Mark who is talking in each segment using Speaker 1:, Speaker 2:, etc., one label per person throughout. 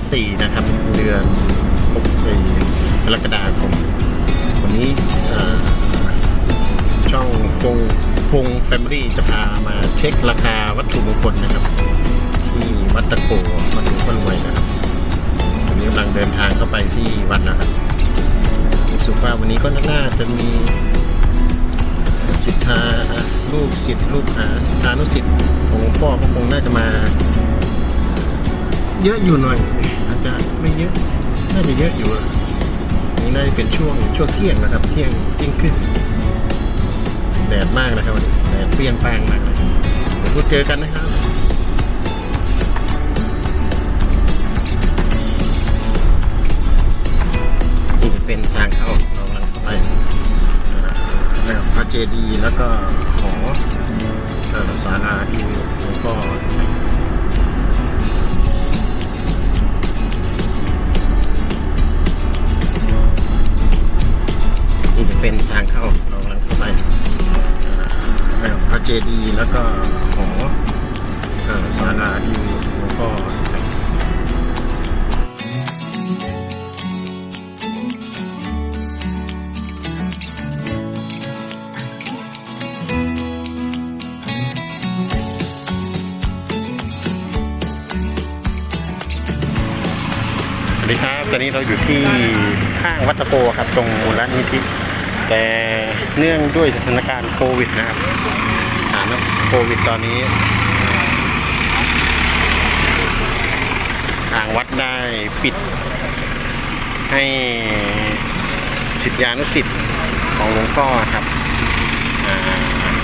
Speaker 1: วันอาทิตย์ที่4นะครับ เดือนพฤศจิกรกฎาคมวันนี้ช่องฟงพงแฟมิลี่จะพามาเช็คราคาวัตถุมงคลนะครับ ที่วัดตะโกวัดหลวงพ่อรวยนะครับวันนี้กำลังเดินทางเข้าไปที่วัดนะครับรู้สึกว่าวันนี้ก็น่าจะมีสิทธาลูกศิษย์ลูกหาสิทธานุศิษย์ของหลวงพ่อก็คงน่าจะมา เยอะอยู่หน่อย อาจจะไม่เยอะ น่าจะเยอะอยู่อะนี่น่าจะเป็นช่วงช่วงเที่ยงนะครับ เที่ยงเที่ยงขึ้น แดดมากนะครับแดดเปรี้ยงแป้งมากเลยเดี๋ยวพบเจอกันนะครับนี่เป็นทางเข้าเรากำลังเข้าไปนะครับพระเจดีย์แล้วก็หอเอ่อศาลาที่หลวงพ่อ นี่จะเป็นทางเข้าเรากำลังเข้าไปเอ่อพระเจดีย์แล้วก็หอศาลาที่หลวงพ่อสวัสดีครับ ตอนนี้เราอยู่ที่ข้างวัดตโกครับ ตรงมูลนิธิ แต่เนื่องด้วยสถานการณ์โควิดนะครับสถานโควิดตอนนี้ ทางวัดได้ปิด ให้สิทธิานุสิทธิ์ของหลวงพ่อครับ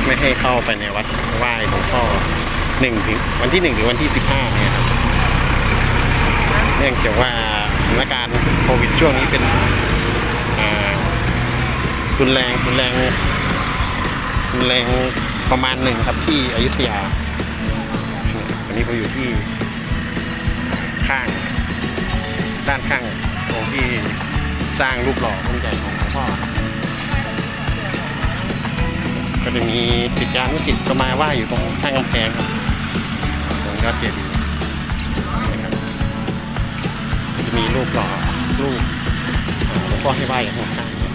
Speaker 1: ไม่ให้เข้าไปในวัดไหว้หลวงพ่อหนึ่งถึงวันที่หนึ่งถึงวันที่สิบห้าเนี่ยครับเนื่องจากว่าสถานการณ์โควิดช่วงนี้เป็น รุนแรงรุนแรงรุนแรงประมาณหนึ่งครับที่อยุธยาวันนี้ผมอยู่ที่ข้าง ด้านข้างองที่สร้างรูปหล่อองค์ใหญ่ของหลวงพ่อ ก็จะมีศิษยานุศิษย์ก็มาไหว่าอยู่ตรงข้างกำแพงครับตรงยอดเจดีย์นะครับจะมีรูปหล่อรูปหลวงพ่อให้ไหว้อย่างข้าง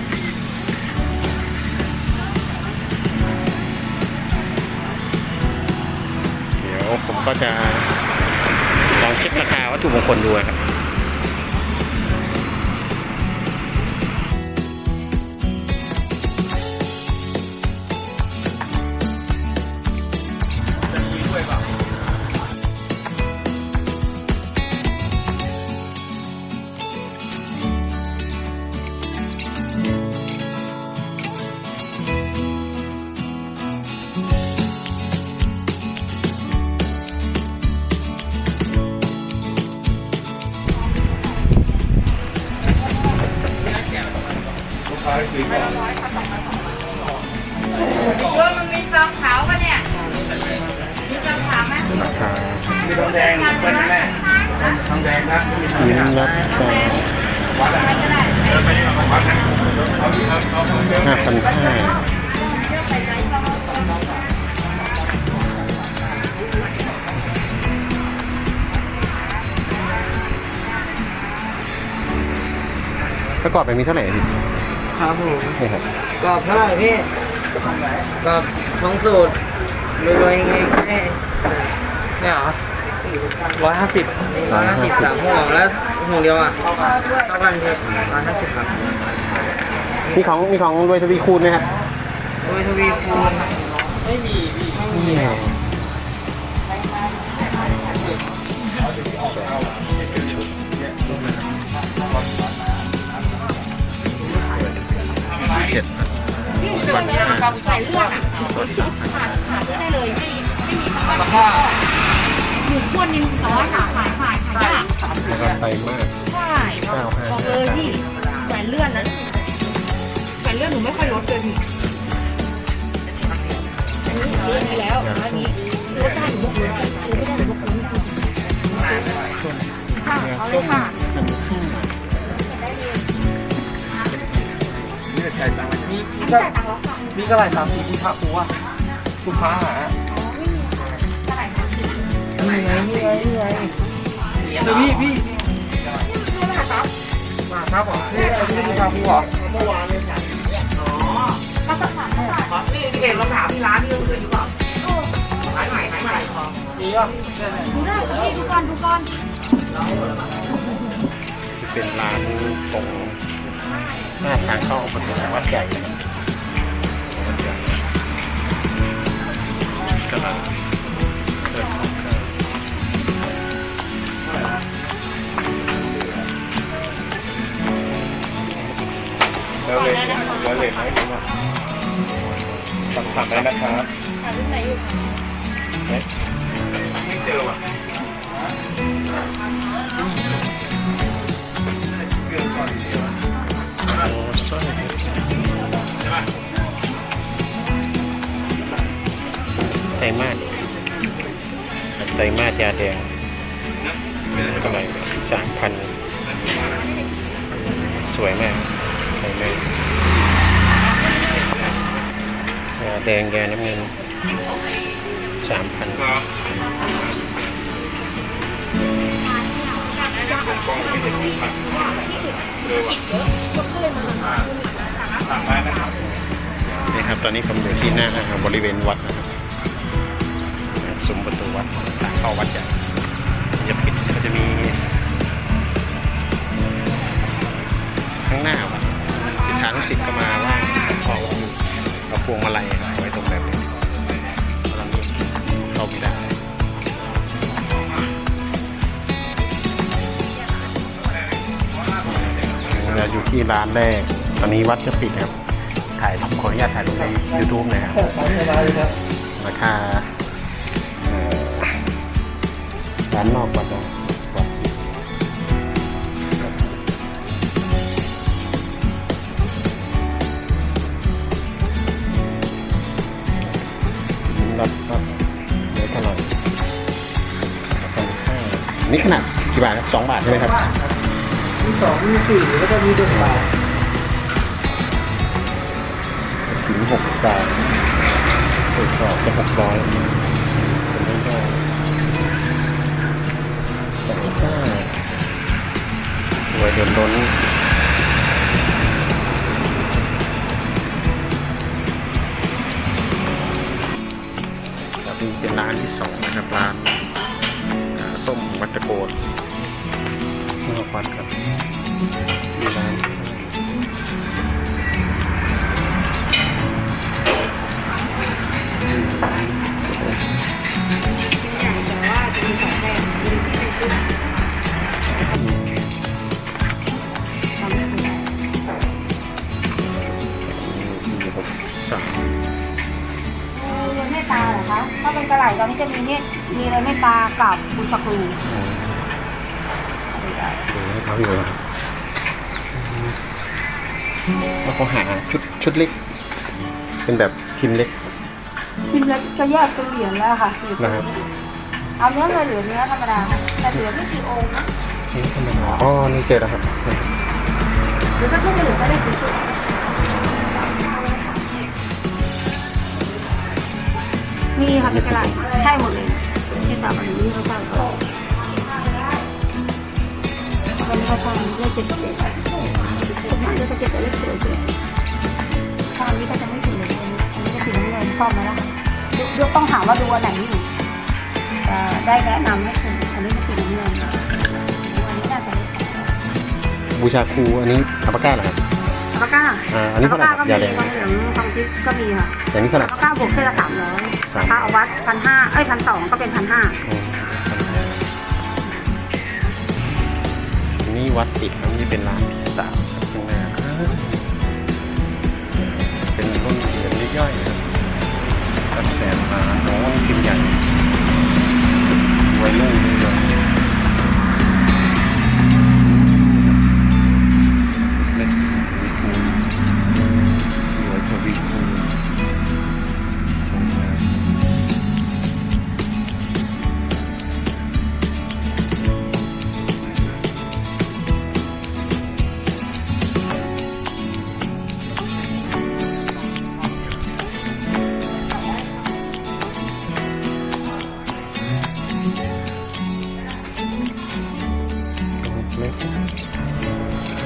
Speaker 1: ผมก็จะลองเช็คราคาวัตถุมงคลดูครับ
Speaker 2: ว่ามันมีฟองขาวปะเนี่ย มีฟองขาวไหม
Speaker 1: ราคา
Speaker 3: มีทองแดงเป็นแม่ทองแดงนะมีทอง
Speaker 1: ลิ้
Speaker 3: แด
Speaker 1: น
Speaker 3: ง
Speaker 1: รับซองห้าพันห้าประกอบไปมีเท่าไหร่พี่
Speaker 4: ครับผม
Speaker 1: นี่ครับ
Speaker 4: กรอบเท่าไหร่พี่กรอบท้องสูตรรวยๆไงแค่เนี่ยเหรอร้อยห้าสิบร้อยห้าสิบสามห่วงแล้วห่วงเดียวอะเท่ากันครับร้อยห้าสิบครับ
Speaker 1: มีของมีของด้วยทวีคูณไหมครับ
Speaker 4: โอ้ยทวีคูณไม่มีพี่ไม่มี
Speaker 1: นี่ เจ็ดพัน
Speaker 2: ใส่เลือดอะขาดขาดไม่ได้เลยไม่ไม่มีคำว่า
Speaker 4: ราคา
Speaker 2: หมื่นคนนึงแต่ว่าขาดขายขายขายยาก
Speaker 1: แล้วก็ไปมาก
Speaker 2: ใช่บอกเลยพี่แหวนเลื่อนนั้นแหวนเลื่อนหนูไม่ค่อยลดเลยพี่อันนี้เลื่อนไปแล้วอันนี้ลดได้หนูไม่ลดหนูไม่ได้ลดค่ะเอาเลยค่ะ
Speaker 3: นี่ใช้ตังค์
Speaker 4: มีมีก็ไก่ตังมีก็หลายสามสี่คุณพระครูอะคุณพระหานี่ไงนี่ไงนี่ไงเดี๋ยวพี่พี่มาครับผมพี่พี่ดูชาคูเหรอ
Speaker 3: นี่เห็นรองเท้าที่ร้านนี่ก็คืออยู่เปล่าขายใหม่ขายใหม่ของ
Speaker 4: ดีป่ะ
Speaker 2: ดูได้ดูก่อนดูก่อน
Speaker 1: ที่เป็นร้านตรง หน้าทางเข้าประตูวัดใหญ่วัดใหญ่กำลังเลื่อนเข้าเรืองแล้วเลยแล้วเลยให้ดูว่าสั่งทำได้นะครับ
Speaker 2: ถ่ายรูปไหนอยู่
Speaker 3: ไม่เจอว่ะ
Speaker 1: โไตรมาสไตรมาสยาแดงเท่าไหร่สามพันสวยมากไตรมาสยาแดงยาน้ำเงินสามพันนี่ครับ ตอนนี้ผมอยู่ที่หน้าบริเวณวัดนะครับ ซุ้มประตูวัดทางเข้าวัดใหญ่จะปิดก็จะมีข้างหน้าวัดสิทานุสิทธิ์ก็มาไหว้ขออยู่เอาพวงมาลัยไว้ตรงแบบนี้ตอนนี้เข้าไม่ได้เราอยู่ที่ร้านแรก ตอนนี้วัดจะปิดครับ ถ่ายขออนุญาตถ่ายลงใน YouTube นะครับราคาเอ่อ ร้านนอกวัดนะวัดปิดยิ้มรับทรัพย์เนื้อเท่าไหร่สองพันห้านี่ขนาดกี่บาทครับสองบาทใช่ไหมครับ
Speaker 4: มีสองมีสี่แล้วก็มีหนึ่งบาท
Speaker 1: ถึงหกสามตรวจสอบจะหกร้อย เป็นไม่ได้สองห้าหวยเดือนล้นนี่เป็นร้านที่สองนะครับร้านอ่าส้มวัดตะโกนนอกวัดครับมีร้าน
Speaker 2: แต่ว่าจะมีสองแท่ง ตอนนี้จะมีเนี่ยมีเรือนเมตตากับบุษครู
Speaker 1: ดูให้เขาอยู่แล้วแล้วเขาหาชุดชุดเล็ก เป็นแบบพิมพ์เล็ก
Speaker 2: พิมพ์เล็กจะแยกเป็นเหรียญแล้วค่ะเหรียญ
Speaker 1: นะครับ
Speaker 2: เอาเนื้อเลยเหลือเนื้อธรรมดาค่ะแต่เหลือไม่กี่องค์นะ
Speaker 1: นี่ธรรมดาอ๋อนี่เจอแล้วครับ
Speaker 2: หรือถ้าเทียบจะเหลือก็ได้กี่ชุด มีค่ะเป็นกระไหล่ใช่หมดเลยที่ตามอันนี้เขาสร้างก่อนวันนี้เขาสร้างเลขเจ็ดเจ็ดทุกอย่างก็จะเก็บแต่เลขสวยๆถ้าอันนี้ก็จะไม่ถึงเลยอันนี้อันนี้ก็สีน้ำเงินชอบไหมล่ะดูดูต้องถามว่าดูอันไหนอยู่ได้แนะนำให้คุณอันนี้เป็นสีน้ำเงินอันนี้น่าจะไม่แพง
Speaker 1: บูชาครูอันนี้อัปปาก้าเหรอครับ
Speaker 2: ปาก้า
Speaker 1: อ่าอันนี้
Speaker 2: อัล
Speaker 1: เท่า
Speaker 2: ปา
Speaker 1: ไหร่
Speaker 2: ก้า
Speaker 1: ค
Speaker 2: ก็
Speaker 1: รับ
Speaker 2: มี
Speaker 1: ยาแดง
Speaker 2: ทองเหลืองทองทิพย์ก็มีค่ะ
Speaker 1: อย่างนี้เท่าไหร่
Speaker 2: อัลปาก้าบวกเส้นละสามร้อย
Speaker 1: สาม
Speaker 2: ถ้าเอาวัดพันห้าเอ้ยพันสองก็เป็นพันห้า
Speaker 1: อืมอันนี่วัดปิดครับนี่เป็นร้านที่สามครับข้างหน้าเป็นรุ่นเหรียญย่อยๆนะครับสักแสนล้านโอ้ยพิมพ์ใหญ่ไว้รุ่นเลย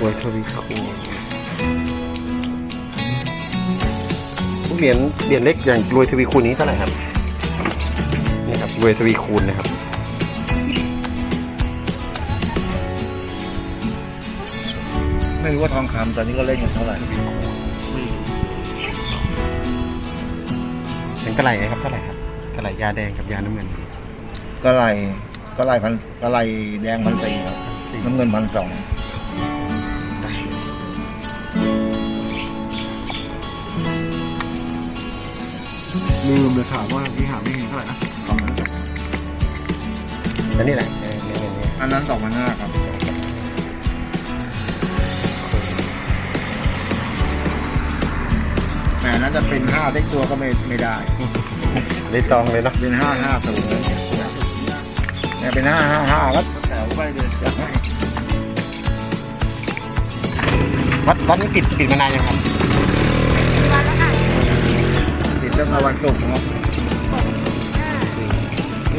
Speaker 1: วยทวีคูณเหรียญเหรียญเล็กอย่างรวยทวีคูณนี้เท่าไหร่ครับนี่ครับรวยทวีคูณนะครับ
Speaker 5: ไม่รู้ว่าทองคำตอนนี้ก็เล่นกันเท่าไหร่
Speaker 1: เป็นกระไหลครับเท่าไหร่ครับกระไหลยาแดงกับยาน้ำเงิน
Speaker 5: ก็ไล่ก็ไล่พันก็ไล่แดงพันสี่ครับน้ำเงินพันสอง
Speaker 6: ลืมเลยถามว่าที่หาไม่เห็นเท่าไหร่นะ
Speaker 1: อันนี้แหละเออเนี่ยเนี่ยเนี่ย
Speaker 5: อันนั้นสองพันห้าครับแต่นั้นจะเป็นห้าได้ตัวก็ไม่ไม่ได้
Speaker 1: ได้ตองเลยเนาะ
Speaker 5: เป็นห้าห้าศูนย์เนี่ยเป็นห้าห้าห้าก็แต่ว่าไปเลยจะให้
Speaker 1: วัดวัดนี้ปิดปิดมานานยังครับ
Speaker 5: ติดเรื่องวันศุกร์ครับ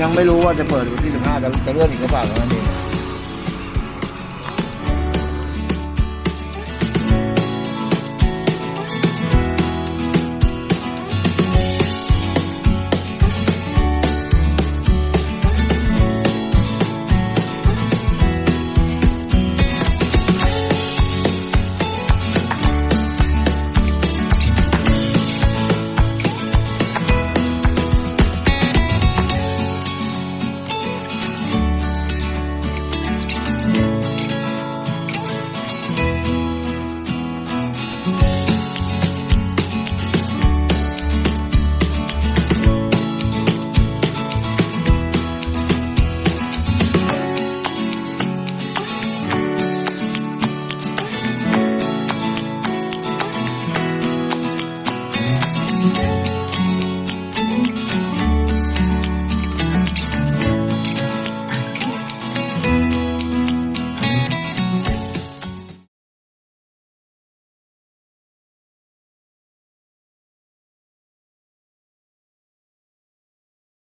Speaker 5: ยังไม่รู้ว่าจะเปิดวันที่สิบห้าจะจะเลื่อนอีกหรือเปล่าเท่านั้นเอง